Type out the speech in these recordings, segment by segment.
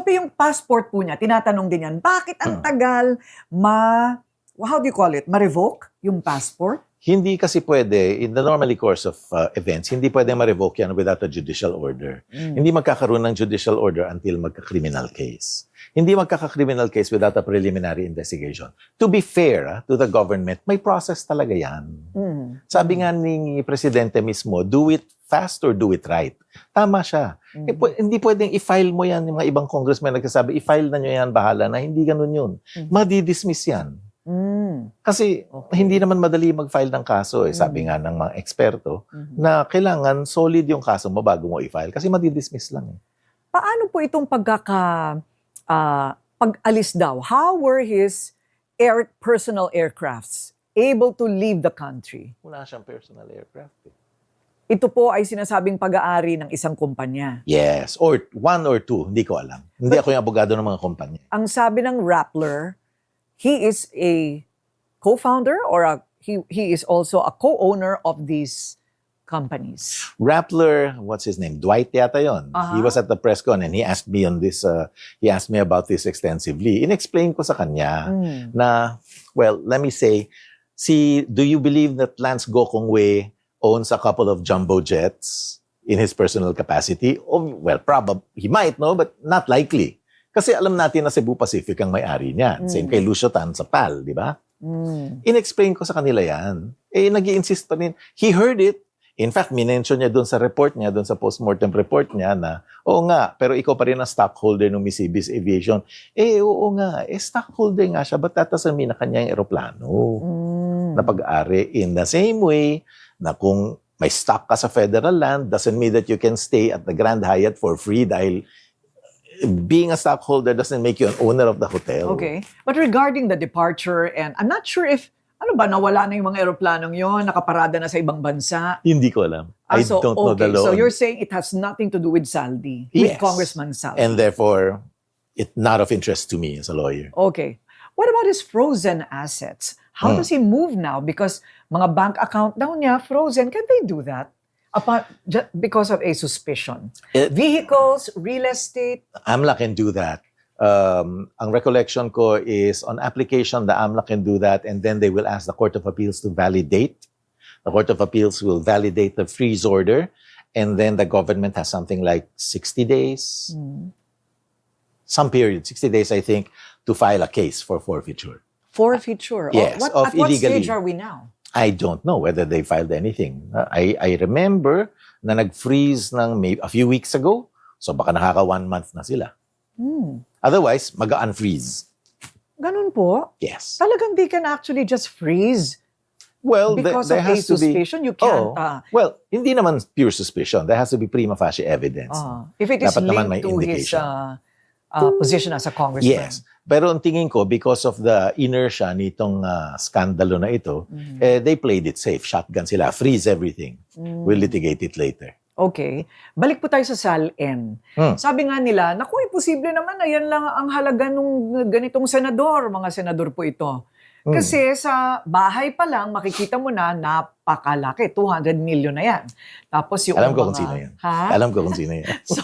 So, pa yung passport po niya, tinatanong din yan, bakit ang tagal ma, how do you call it, ma-revoke yung passport? Hindi kasi pwede, in the normally course of uh, events, hindi pwede ma-revoke yan without a judicial order. Mm. Hindi magkakaroon ng judicial order until magka-criminal case. Hindi magkaka-criminal case without a preliminary investigation. To be fair ah, to the government, may process talaga yan. Mm. Sabi nga ni Presidente mismo, do it fast or do it right. Tama siya. Eh, Mm. pw- hindi pwedeng i-file mo yan, yung mga ibang congressman nagsasabi, i-file na nyo yan, bahala na. Hindi ganun yun. Mhm. Madi-dismiss yan. Mm. Kasi Okay. hindi naman madali mag-file ng kaso. Eh. Sabi Mm. nga ng mga eksperto, Mhm. na kailangan solid yung kaso mo bago mo i-file. Kasi madi-dismiss lang. Eh. Paano po itong pagkaka, ah, pag-alis daw? How were his air, personal aircrafts able to leave the country? Wala siyang personal aircraft. Eh. Ito po ay sinasabing pag-aari ng isang kumpanya. Yes. Or one or two. Hindi ko alam. Hindi ako yung abogado ng mga kumpanya. Ang sabi ng Rappler, he is a co-founder or a, he, he is also a co-owner of these companies. Rappler, what's his name? Dwight yata yon. Aha. He was at the press con and he asked me on this, uh, he asked me about this extensively. In-explain ko sa kanya Mm. na, well, let me say, see, do you believe that Lance Gokongwei owns a couple of jumbo jets in his personal capacity? Oh, well, probably, he might, no? But not likely. Kasi alam natin na Cebu Pacific ang may-ari niyan. Same Mm. kay Lucio Tan sa PAL, di ba? Mm. In-explain ko sa kanila yan. Eh, nag insist pa rin. He heard it. In fact, minention niya doon sa report niya, doon sa postmortem report niya na, oo nga, pero ikaw pa rin ang stockholder ng Mississippi Aviation. Eh, oo nga, eh, stockholder nga siya, doesn't mean na kanya yung aeroplano Mm. na pag-ari. In the same way, na kung may stock ka sa federal land, doesn't mean that you can stay at the Grand Hyatt for free dahil being a stockholder doesn't make you an owner of the hotel. Okay. But regarding the departure, and I'm not sure if, ano ba, nawala na yung mga eroplanong yon, nakaparada na sa ibang bansa. Hindi ko alam. Ah, I so, don't know the okay. law. So you're saying it has nothing to do with Saldi, with Yes. Congressman Saldi. and therefore it's not of interest to me as a lawyer. Okay. What about his frozen assets? How Hmm. does he move now? Because mga bank account daw niya frozen. Can they do that? Upon, ju- because of a suspicion. It- Vehicles, real estate. AMLA can do that. Um, ang recollection ko is on application, the AMLA can do that, and then they will ask the Court of Appeals to validate. The Court of Appeals will validate the freeze order, and then the government has something like 60 days, Hmm. some period, 60 days, I think, to file a case for forfeiture. Forfeiture. Yes, what, of at what illegally. stage are we now? I don't know whether they filed anything. Uh, I, I remember na nag-freeze ng may, a few weeks ago, so baka nakaka one month na sila. Hmm. Otherwise, mag-unfreeze. Ganun po. Yes. Talagang they can actually just freeze Well, there, because there of a has to be. suspicion. You can't. Oo. ah, Well, hindi naman pure suspicion. There has to be prima facie evidence. ah, if it is Dapat naman may linked to his indication. Ah, position as a congressman. Yes. Pero ang tingin ko, because of the inertia nitong ah, skandalo na ito, Mhm. eh, they played it safe. Shotgun sila. Freeze everything. Mm. We'll litigate it later. Okay. Balik po tayo sa SAL-N. Hmm. Sabi nga nila, naku, imposible naman na yan lang ang halaga ng ganitong senador. Mga senador po ito. Hmm. Kasi sa bahay pa lang, makikita mo na napakalaki. 200 million na yan. Tapos yung Alam ko mga- kung sino yan. Ha? Alam ko kung sino yan. So,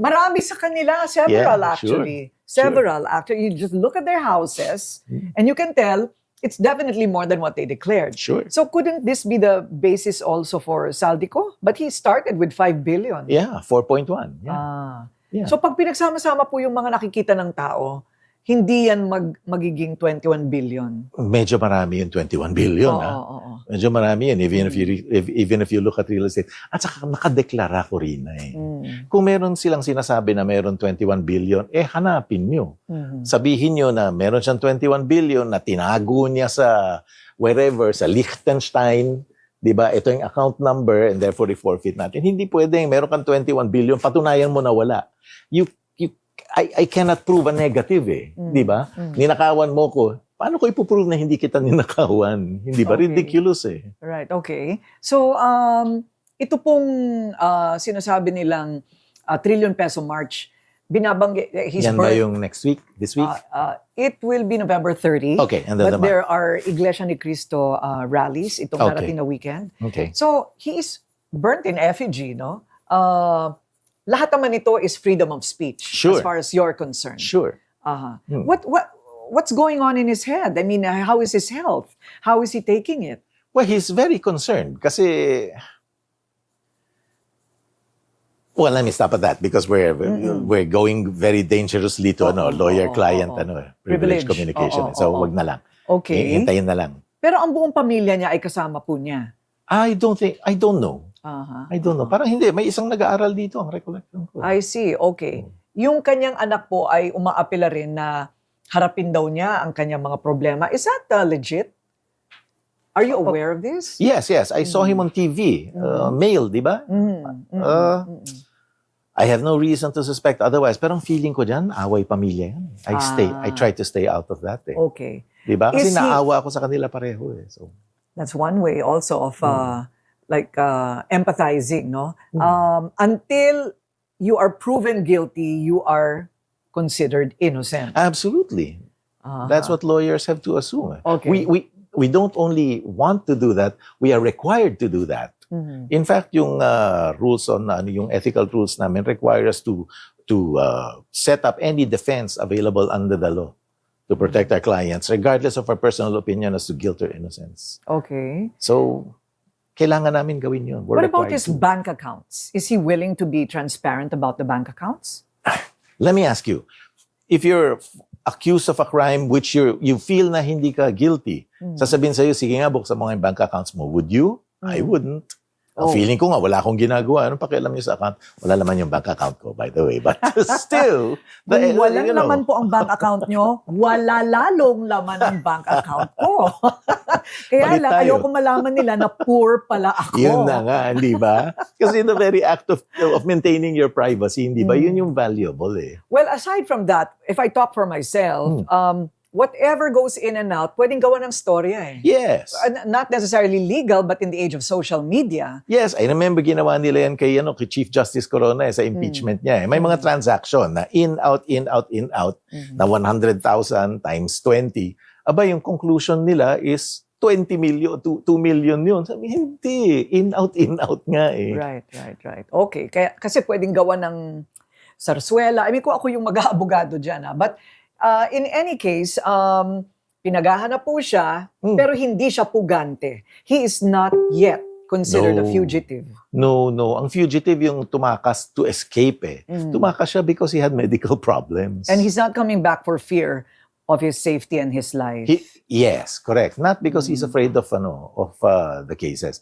marami sa kanila. Several Yeah, sure. actually. Several actually. You just look at their houses Hmm. and you can tell it's definitely more than what they declared. Sure. So couldn't this be the basis also for Saldico? But he started with 5 billion. Yeah, 4.1. Yeah. Ah. Yeah. So pag pinagsama-sama po yung mga nakikita ng tao, hindi yan mag, magiging 21 billion. Medyo marami yung 21 billion. Oo, ah. oo, oo. Medyo marami yan, even if you, if, even if you look at real estate. At saka nakadeklara ko rin na eh. Mm. Kung meron silang sinasabi na meron 21 billion, eh hanapin nyo. Mhm. Sabihin nyo na meron siyang 21 billion na tinago niya sa wherever, sa Liechtenstein, di ba? Ito yung account number and therefore i-forfeit natin. Hindi pwedeng meron kang 21 billion, patunayan mo na wala. You, I, I cannot prove a negative eh. Mm. Di ba? Mm. Ninakawan mo ko. Paano ko ipoprove na hindi kita ninakawan? Hindi ba? Okay. Ridiculous eh. Right, okay. So, um, ito pong ah, sinasabi nilang ah, trillion peso march, binabanggit, eh, his Yan ba birth- yung next week? This week? ah, ah, it will be November 30. okay, and then But the there are Iglesia ni Cristo ah, rallies itong Okay. darating na weekend. Okay. So, he is burnt in effigy, no? Uh, lahat naman ito is freedom of speech Sure. as far as you're concerned. Sure. Aha. Hmm. What what what's going on in his head? I mean, how is his health? How is he taking it? Well, he's very concerned kasi Well, let me stop at that because we're we're going very dangerously to Oo, ano, lawyer oo, client oo. ano, Privilege. privilege communication. Oo, so oo. wag na lang. Okay. Hintayin na lang. Pero ang buong pamilya niya ay kasama po niya. I don't think I don't know. Aha. I don't know. Parang hindi may isang nag-aaral dito ang recollection ko. I see. Okay. Hmm. Yung kanyang anak po ay umaapela rin na harapin daw niya ang kanyang mga problema. Is that uh, legit? Are you aware of this? Yes, yes. I saw him on TV. Uh, male, di ba? Mm, mm, Uh, mm, mm. I have no reason to suspect otherwise. Pero ang feeling ko dyan, away pamilya yan. I stay, I Ah. try to stay out of that eh. Okay. Di ba? Is Kasi he- naawa ako sa kanila pareho eh. So, That's one way also of uh, like uh, empathizing, no? Hmm. Um, until you are proven guilty, you are considered innocent. absolutely. Ah. That's what lawyers have to assume. Okay. We, we, we don't only want to do that, we are required to do that. Mhm. In fact, yung uh, rules on ano, yung ethical rules namin require us to to uh, set up any defense available under the law to protect our clients regardless of our personal opinion as to guilt or innocence. Okay. So, kailangan namin gawin yun. We're what about his to. bank accounts? Is he willing to be transparent about the bank accounts? Let me ask you, if you're accused of a crime which you you feel na hindi ka guilty, Hmm. sasabihin sa'yo, sige nga, buksan mo nga yung bank accounts mo. Would you? I Mm. wouldn't. Oh. Feeling ko nga, wala akong ginagawa. Anong pakialam niyo sa account? Wala naman yung bank account ko, by the way. But still, the- Kung walang you know, laman po ang bank account nyo, wala lalong laman ang bank account ko. Kaya Palit lang, tayo. ayoko malaman nila na poor pala ako. Yun na nga, hindi ba? Kasi the very act of, of maintaining your privacy, hindi ba? Mm. Yun yung valuable eh. Well, aside from that, if I talk for myself, Hmm. um, whatever goes in and out, pwedeng gawa ng storya eh. Yes. Uh, not necessarily legal, but in the age of social media. Yes, I remember ginawa nila yan kay, ano, kay Chief Justice Corona eh, sa impeachment niya. Eh. May mga transaction na in, out, in, out, in, out na 100,000 times 20. Aba, yung conclusion nila is 20 million, 2, 2 million yun. Sabi, hindi. In, out, in, out nga eh. Right, right, right. Okay. Kaya, kasi pwedeng gawa ng sarsuela. I mean, kung ako yung mag-aabogado dyan. Ha? But uh, in any case, um, pinagahanap po siya, Hmm. pero hindi siya pugante. He is not yet considered a No. fugitive. No, no. Ang fugitive yung tumakas to escape eh. Mm. Tumakas siya because he had medical problems. And he's not coming back for fear of his safety and his life. He, yes, correct. Not because he's Mm. afraid of ano of uh, the cases.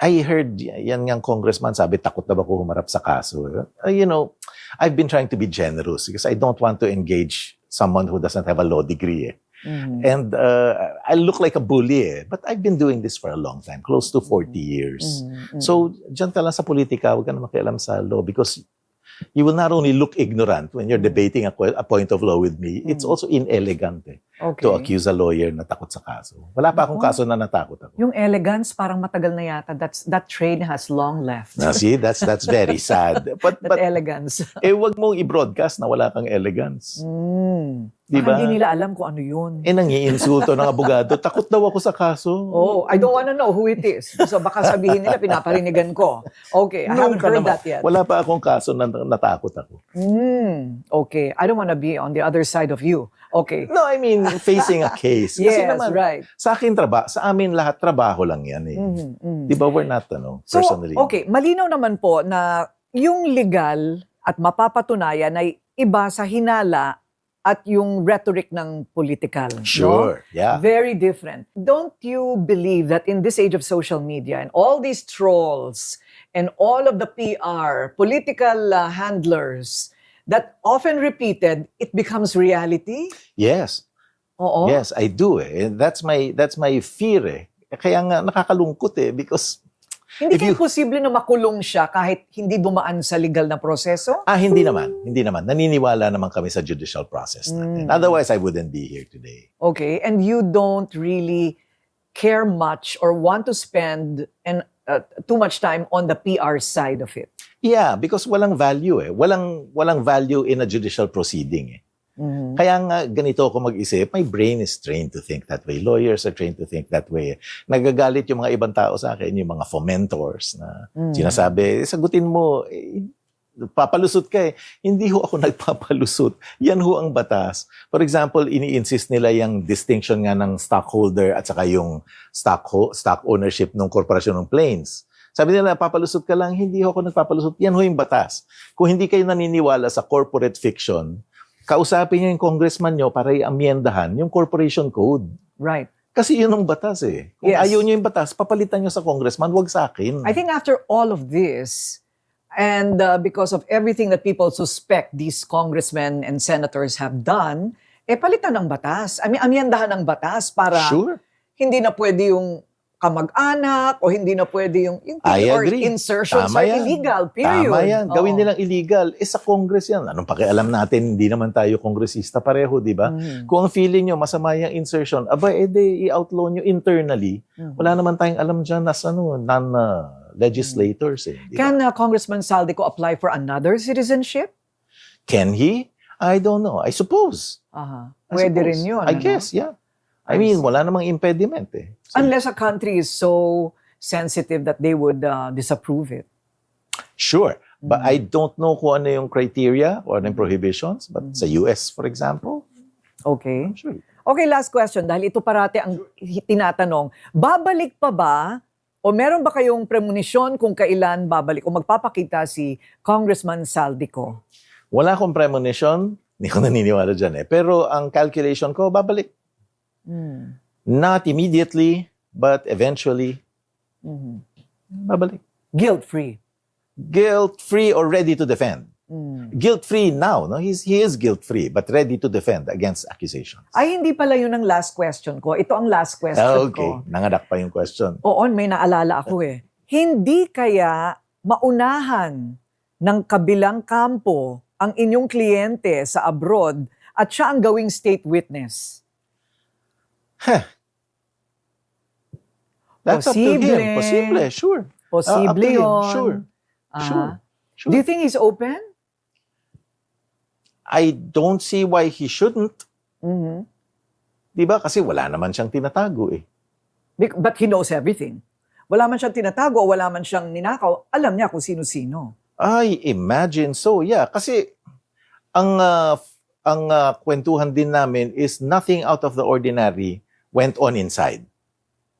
I heard yan yung congressman sabi takot na ba ako humarap sa kaso. Uh, you know, I've been trying to be generous because I don't want to engage someone who doesn't have a law degree. Eh. Mhm. And uh, I look like a bully eh. But I've been doing this for a long time, close to 40 years. Mhm, mhm. So, dyan ka lang sa politika, huwag ka na makialam sa law because you will not only look ignorant when you're debating a, a point of law with me, it's Mm. also inelegant eh, okay. to accuse a lawyer na takot sa kaso. Wala pa akong Ako. kaso na natakot ako. Yung elegance, parang matagal na yata. That's, that train has long left. Na, see, that's that's very sad. But, That but elegance. eh, wag mong i-broadcast na wala kang elegance. Mm. Di Baka ba? hindi nila alam kung ano yun. Eh, nangiinsulto ng abogado, takot daw ako sa kaso. Oh, I don't wanna know who it is. So baka sabihin nila, pinaparinigan ko. Okay, I haven't heard naman. that yet. Wala pa akong kaso na natakot ako. Mm, okay, I don't wanna be on the other side of you. Okay. No, I mean, facing a case. Kasi Yes, naman, right. sa akin, traba, sa amin lahat, trabaho lang yan eh. Mhm, mhm. Di ba, we're not, ano, So, personally. okay, malinaw naman po na yung legal at mapapatunayan ay iba sa hinala at yung rhetoric ng political. no? Sure, yeah. Very different. Don't you believe that in this age of social media and all these trolls and all of the PR, political uh, handlers, that often repeated, it becomes reality? Yes, Oo. yes, I do eh. That's my, that's my fear eh. Kaya nga nakakalungkot eh because Hindi kaya posible na makulong siya kahit hindi dumaan sa legal na proseso? ah hindi naman, hindi naman. Naniniwala naman kami sa judicial process natin. Mm. Otherwise I wouldn't be here today. Okay, and you don't really care much or want to spend and uh, too much time on the PR side of it. Yeah, because walang value eh. Walang walang value in a judicial proceeding eh. Mhm. Kaya nga ganito ako mag-isip, my brain is trained to think that way. Lawyers are trained to think that way. Nagagalit yung mga ibang tao sa akin, yung mga fomentors na Mm. sinasabi, sagutin mo, eh, papalusot ka eh. Hindi ho ako nagpapalusot. Yan ho ang batas. For example, ini-insist nila yung distinction nga ng stockholder at saka yung stock, ho- stock ownership ng korporasyon ng planes. Sabi nila, papalusot ka lang, hindi ho ako nagpapalusot. Yan ho yung batas. Kung hindi kayo naniniwala sa corporate fiction, kausapin niyo yung congressman nyo para i-amyendahan yung corporation code. Right. Kasi yun ang batas eh. Kung Yes. ayaw nyo yung batas, papalitan nyo sa congressman, wag sa akin. I think after all of this, and uh, because of everything that people suspect these congressmen and senators have done, eh palitan ng batas. I mean, amyendahan ng batas para Sure. hindi na pwede yung kamag-anak o hindi na pwede yung, yung I or agree. insertions Tama are yan. illegal, period. Tama yan. Gawin Oo. nilang illegal. Eh sa Congress yan. Anong pakialam natin? Hindi naman tayo kongresista pareho, di ba? Mm. Kung ang feeling nyo masama yung insertion, aba, edi i-outlaw nyo internally. Mhm. Wala naman tayong alam dyan as ano, non-legislators eh. di ba? Can uh, Congressman Saldico apply for another citizenship? Can he? I don't know. I suppose. Aha. I Pwede suppose. rin yun. I ano? guess, yeah. I mean, wala namang impediment eh. So, Unless a country is so sensitive that they would uh, disapprove it. Sure. But. I don't know kung ano yung criteria or ano yung prohibitions. But sa US, for example, Okay. I'm sure. Okay, last question. Dahil ito parati ang tinatanong, babalik pa ba o meron ba kayong premonition kung kailan babalik o magpapakita si Congressman Saldico? Wala akong premonition. Hindi ko naniniwala dyan eh. Pero ang calculation ko, babalik. Mm. Not immediately, but eventually, Mhm. babalik. Guilt-free. Guilt-free or ready to defend. Mm. Guilt-free now. No? He's, he is guilt-free, but ready to defend against accusations. Ay, hindi pala yun ang last question ko. Ito ang last question Ah, okay. ko. Nanganak pa yung question. Oo, may naalala ako eh. Hindi kaya maunahan ng kabilang kampo ang inyong kliyente sa abroad at siya ang gawing state witness? That's up to Posible. him. Posible, sure. Posible him. yun. Sure. Ah. Sure. Sure. Do you think he's open? I don't see why he shouldn't. Mhm. Di ba? Kasi wala naman siyang tinatago eh. But he knows everything. Wala man siyang tinatago, wala man siyang ninakaw, alam niya kung sino-sino. I imagine so, yeah. Kasi ang f- ang ah, kwentuhan din namin is nothing out of the ordinary went on inside.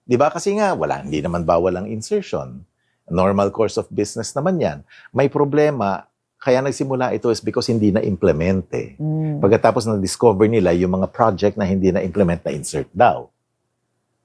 'Di ba? Kasi nga wala hindi naman bawal ang insertion. Normal course of business naman 'yan. May problema kaya nagsimula ito is because hindi na implement eh. Mm. Pagkatapos na discover nila yung mga project na hindi na implement na insert daw.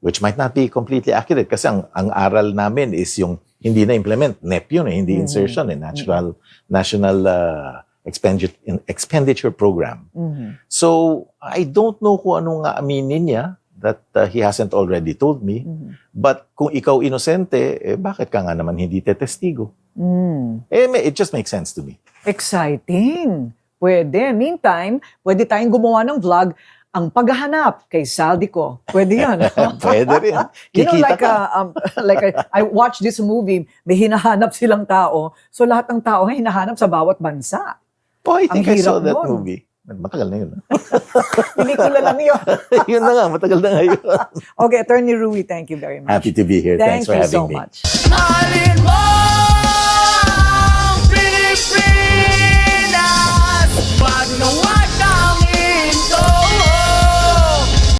Which might not be completely accurate kasi ang ang aral namin is yung hindi na implement NEP yun eh, hindi Mhm. insertion eh, natural national uh, expenditure expenditure program. Mhm. So, I don't know kung anong nga aminin niya that uh, he hasn't already told me. Mhm. But kung ikaw inosente, eh, bakit ka nga naman hindi tetestigo? Mm. Eh, it just makes sense to me. Exciting. Pwede. Meantime, pwede tayong gumawa ng vlog ang paghahanap kay Saldico. Pwede yan. Pwede rin. you know, Kikita like, ka. uh, um, like uh, I watched this movie, may hinahanap silang tao. So lahat ng tao ay hinahanap sa bawat bansa. Oh, I Ang think I saw that nun. movie. Matagal na yun. ah. Pelikula lang yun. yun na nga, matagal na nga yun. Okay, Attorney Rui, thank you very much. Happy to be here. Thank Thanks for you having so me. much. Mahalin mo